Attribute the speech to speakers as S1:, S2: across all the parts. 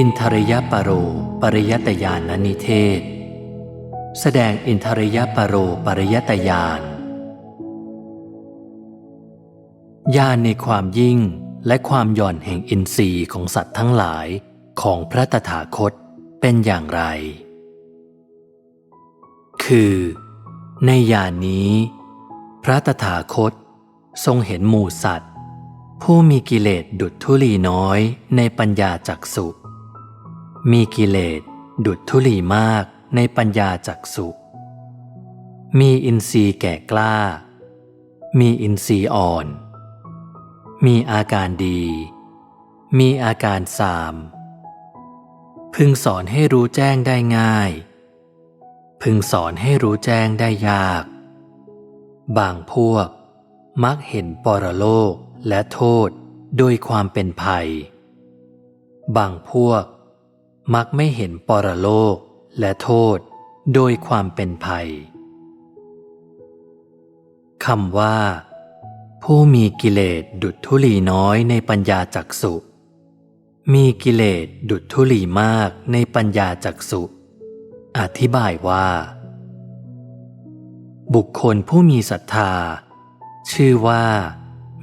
S1: อินทรยปโร ปริยตยานนิเทศ แสดงอินทรยปโร ปริยตยานญาณในความยิ่งและความหย่อนแห่งอินทรีย์ของสัตว์ทั้งหลายของพระตถาคตเป็นอย่างไร คือ ในญาณนี้ พระตถาคตทรงเห็นหมู่สัตว์ ผู้มีกิเลสดุจธุลีน้อยในปัญญาจักสุ มีกิเลสดุจธุลีมากในปัญญาจักสุมีอินทรีย์แก่กล้า มีอินทรีย์อ่อน มีอาการดี มีอาการสาม พึงสอนให้รู้แจ้งได้ง่าย พึงสอนให้รู้แจ้งได้ยาก บางพวกมักเห็นปรโลกและโทษโดยความเป็นภัย บางพวก มักไม่เห็นปรโลกและโทษโดยความเป็นภัยคำว่า ผู้มีกิเลสดุจธุลีน้อยในปัญญาจักสุมีกิเลสดุจธุลีมากในปัญญาจักสุอธิบายว่า บุคคลผู้มีศรัทธา ชื่อว่า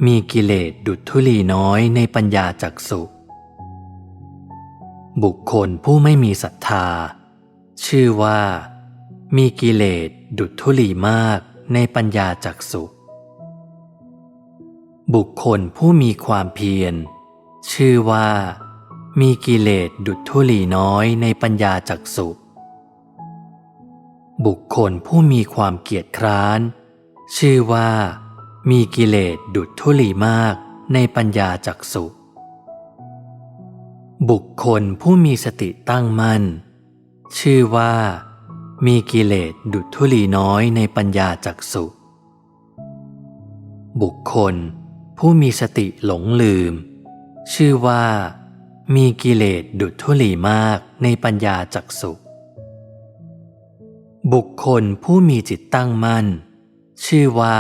S1: มีกิเลสดุจธุลีน้อยในปัญญาจักสุ บุคคลผู้ไม่มีศรัทธา ชื่อว่า มีกิเลสดุจธุลีมากในปัญญาจักสุบุคคลผู้มีความเพียร ชื่อว่า มีกิเลสดุจธุลีน้อยในปัญญาจักสุบุคคลผู้มีความเกียจคร้าน ชื่อว่า มีกิเลสดุจธุลีมากในปัญญาจักสุ บุคคลผู้มีสติตั้งมั่น ชื่อว่า มีกิเลสดุจธุลีน้อยในปัญญาจักสุบุคคล ผู้มีสติหลงลืม ชื่อว่า มีกิเลสดุจธุลีมากในปัญญาจักสุบุคคลผู้มีจิตตั้งมั่น ชื่อว่า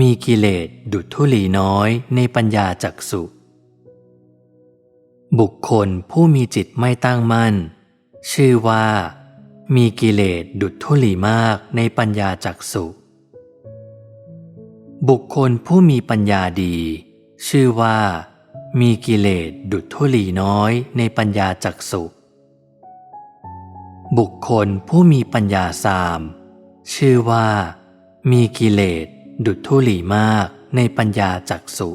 S1: มีกิเลสดุจธุลีน้อยในปัญญาจักสุ บุคคลผู้มีจิตไม่ตั้งมั่น ชื่อว่า มีกิเลสดุจธุลีมากในปัญญาจักสุบุคคลผู้มีปัญญาดี ชื่อว่า มีกิเลสดุจธุลีน้อยในปัญญาจักสุบุคคลผู้มีปัญญาสาม ชื่อว่า มีกิเลสดุจธุลีมากในปัญญาจักสุ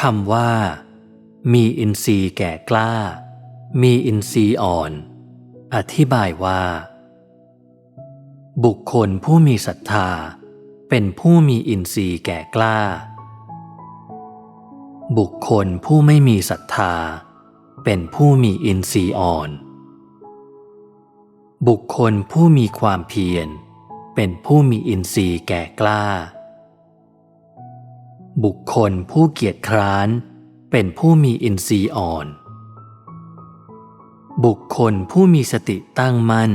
S1: คำว่า มีอินทรีย์แก่กล้า มีอินทรีย์อ่อน อธิบายว่า บุคคลผู้มีศรัทธา เป็นผู้มีอินทรีย์แก่กล้า บุคคลผู้ไม่มีศรัทธา เป็นผู้มีอินทรีย์อ่อน บุคคลผู้มีความเพียร เป็นผู้มีอินทรีย์แก่กล้า บุคคลผู้เกียจคร้าน เป็นผู้มีอินทรีย์อ่อน บุคคลผู้มีสติตั้งมั่น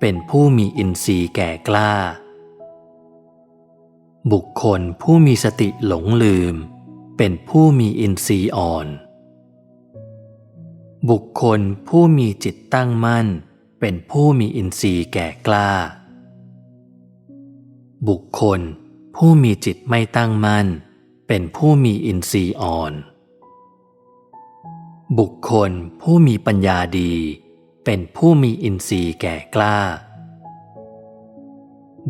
S1: เป็นผู้มีอินทรีย์แก่กล้า บุคคลผู้มีสติหลงลืม เป็นผู้มีอินทรีย์อ่อน บุคคลผู้มีจิตตั้งมั่น เป็นผู้มีอินทรีย์แก่กล้า บุคคลผู้มีจิตไม่ตั้งมั่น เป็นผู้มีอินทรีย์อ่อน บุคคลผู้มีปัญญาดี เป็นผู้มีอินทรีย์แก่กล้า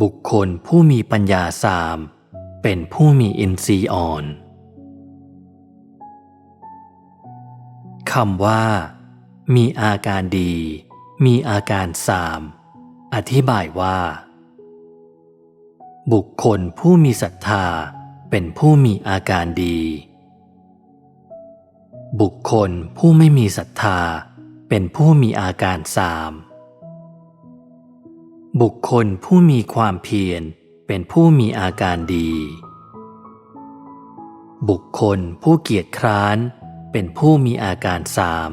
S1: บุคคลผู้มีปัญญาสาม เป็นผู้มีอินทรีย์อ่อนคำว่า มีอาการดี มีอาการสาม อธิบายว่า บุคคลผู้มีศรัทธา เป็นผู้มีอาการดี บุคคลผู้ไม่มีศรัทธา เป็นผู้มีอาการสาม บุคคลผู้มีความเพียรเป็นผู้มีอาการดี บุคคลผู้เกียจคร้าน เป็นผู้มีอาการสาม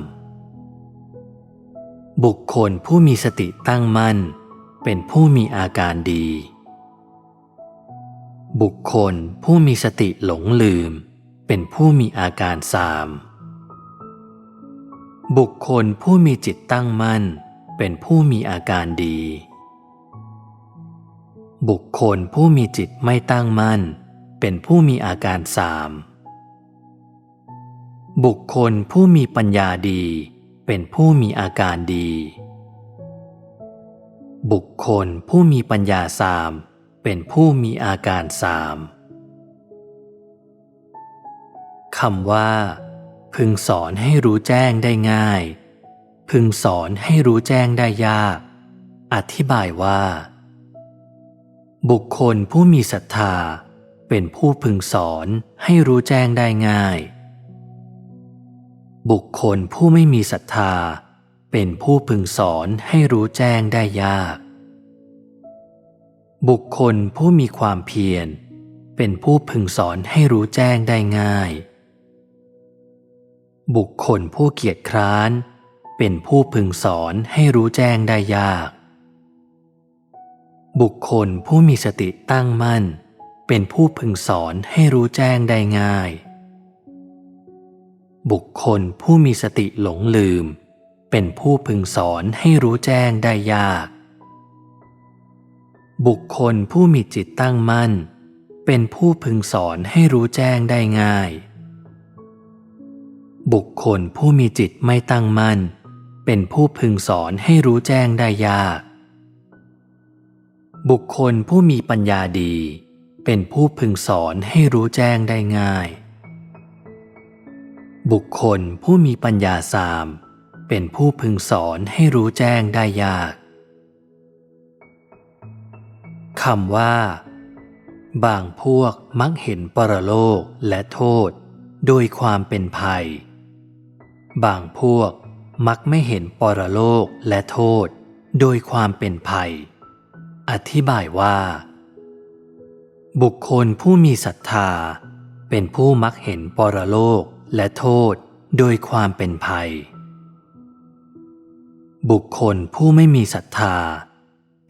S1: บุคคลผู้มีสติตั้งมั่น เป็นผู้มีอาการดี บุคคลผู้มีสติหลงลืม เป็นผู้มีอาการสาม บุคคลผู้มีจิตตั้งมั่น เป็นผู้มีอาการดี บุคคลผู้มีจิตไม่ตั้งมั่น เป็นผู้มีอาการสามบุคคลผู้มีปัญญาดี เป็นผู้มีอาการดี บุคคลผู้มีปัญญาสาม เป็นผู้มีอาการสามคำว่า พึงสอนให้รู้แจ้งได้ง่าย พึงสอนให้รู้แจ้งได้ยาก อธิบายว่า บุคคลผู้มีศรัทธาเป็นผู้พึงสอนให้รู้แจ้งได้ง่าย บุคคลผู้ไม่มีศรัทธา เป็นผู้พึงสอนให้รู้แจ้งได้ยาก บุคคลผู้มีความเพียร เป็นผู้พึงสอนให้รู้แจ้งได้ง่าย บุคคลผู้เกียจคร้าน เป็นผู้พึงสอนให้รู้แจ้งได้ยาก บุคคลผู้มีสติตั้งมั่น เป็นผู้พึงสอนให้รู้แจ้งได้ง่าย บุคคลผู้มีสติหลงลืม เป็นผู้พึงสอนให้รู้แจ้งได้ยาก บุคคลผู้มีจิตตั้งมั่น เป็นผู้พึงสอนให้รู้แจ้งได้ง่าย บุคคลผู้มีจิตไม่ตั้งมั่น เป็นผู้พึงสอนให้รู้แจ้งได้ยาก บุคคลผู้มีปัญญาดี เป็นผู้พึงสอนให้รู้แจ้งได้ง่าย บุคคลผู้มีปัญญาสาม เป็นผู้พึงสอนให้รู้แจ้งได้ยาก คำว่า บางพวกมักเห็นปรโลกและโทษ โดยความเป็นภัย บางพวกมักไม่เห็นปรโลกและโทษ โดยความเป็นภัย อธิบายว่า บุคคลผู้มีศรัทธา เป็นผู้มักเห็นปรโลกและโทษ โดยความเป็นภัย บุคคลผู้ไม่มีศรัทธา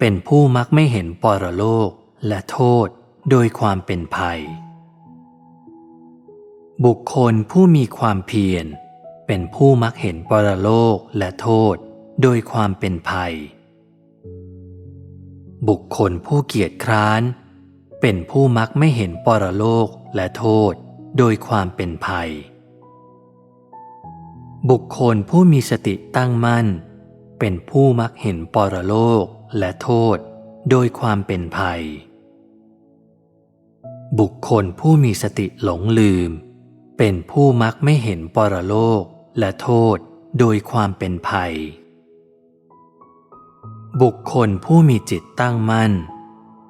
S1: เป็นผู้มักไม่เห็นปรโลกและโทษโดยความเป็นภัย บุคคลผู้มีความเพียร เป็นผู้มักเห็นปรโลกและโทษโดยความเป็นภัย บุคคลผู้เกียจคร้าน เป็นผู้มักไม่เห็นปรโลกและโทษโดยความเป็นภัย บุคคลผู้มีสติตั้งมั่น เป็นผู้มักเห็นปรโลก และโทษโดยความเป็นภัย บุคคลผู้มีสติหลงลืม เป็นผู้มักไม่เห็นปรโลกและโทษโดยความเป็นภัย บุคคลผู้มีจิตตั้งมั่น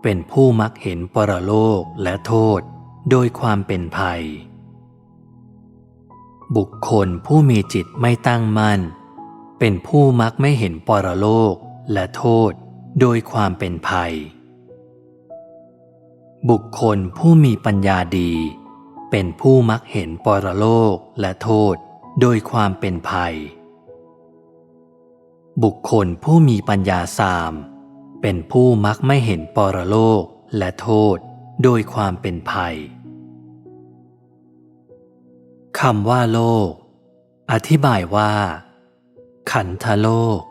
S1: เป็นผู้มักเห็นปรโลกและโทษโดยความเป็นภัย บุคคลผู้มีจิตไม่ตั้งมั่น เป็นผู้มักไม่เห็นปรโลกและโทษ โดยความเป็นภัย บุคคลผู้มีปัญญาดี เป็นผู้มักเห็นปรโลกและโทษโดยความเป็นภัย บุคคลผู้มีปัญญาสาม เป็นผู้มักไม่เห็นปรโลกและโทษโดยความเป็นภัยคำว่าโลก อธิบายว่า ขันธโลก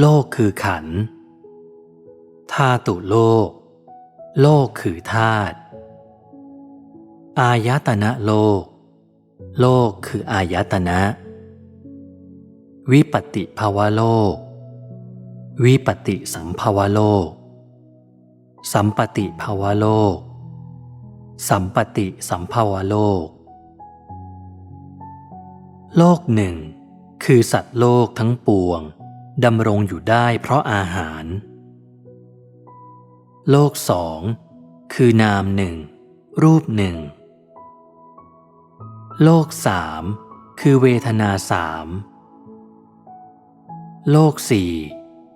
S1: โลกคือขันธ์ ธาตุโลก โลกคือธาตุอายตนะโลก โลกคืออายตนะ วิปติภาวะโลก วิปติสัมภาวะโลก สัมปติภาวะโลก สัมปติสัมภาวะโลก โลกหนึ่งคือสัตว์โลกทั้งปวงดำรงอยู่ได้เพราะอาหาร โลกสอง คือนามหนึ่ง รูปหนึ่ง โลกสามคือเวทนาสามโลกสี่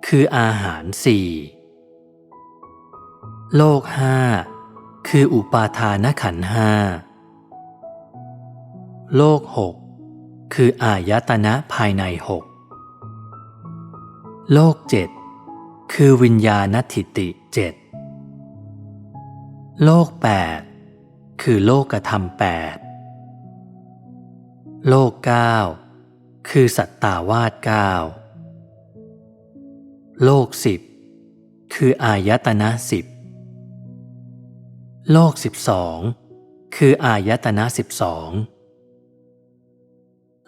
S1: คืออาหารสี่โลกห้าคืออุปาทานขันห้าโลกหกคืออายตนะภายในหกโลกเจ็ดคือวิญญาณทิติเจ็ด โลกแปดคือโลกธรรมแปดโลกเก้าคือสัตตาวาสเก้าโลกสิบคืออายตนะสิบโลกสิบสองคืออายตนะสิบสอง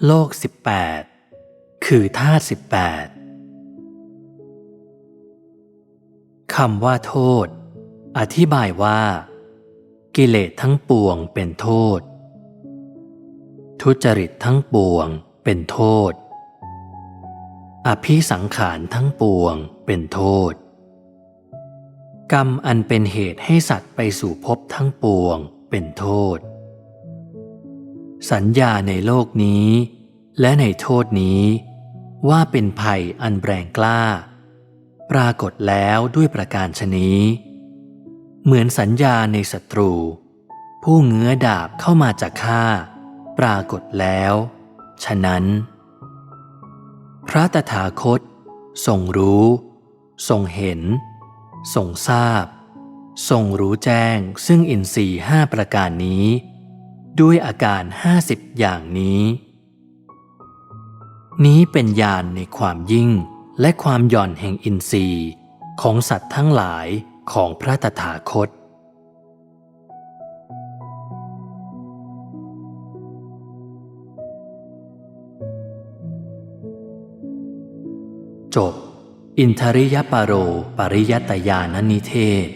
S1: โลกสิบแปดคือธาตุสิบแปดคำว่าโทษ อธิบายว่า กิเลสทั้งปวงเป็นโทษ ทุจริตทั้งปวงเป็นโทษ อภิสังขารทั้งปวงเป็นโทษ กรรมอันเป็นเหตุให้สัตว์ไปสู่ภพทั้งปวงเป็นโทษ สัญญาในโลกนี้ และในโทษนี้ว่าเป็นภัยอันแรงกล้า ปรากฏแล้วด้วยประการชนี้ เหมือนสัญญาในศัตรู ผู้เงื้อดาบเข้ามาจากข้าปรากฏแล้ว ฉะนั้น พระตถาคตทรงรู้ทรงเห็นทรงทราบทรงรู้แจ้งซึ่งอินทรีห้าประการนี้ ด้วยอาการห้าสิบอย่างนี้ นี้เป็นญาณในความยิ่งและความหย่อนแห่งอินทรีย์ของสัตว์ทั้งหลาย ของพระตถาคต จบ อินทริยปาโรปริยัตยานนิเทศ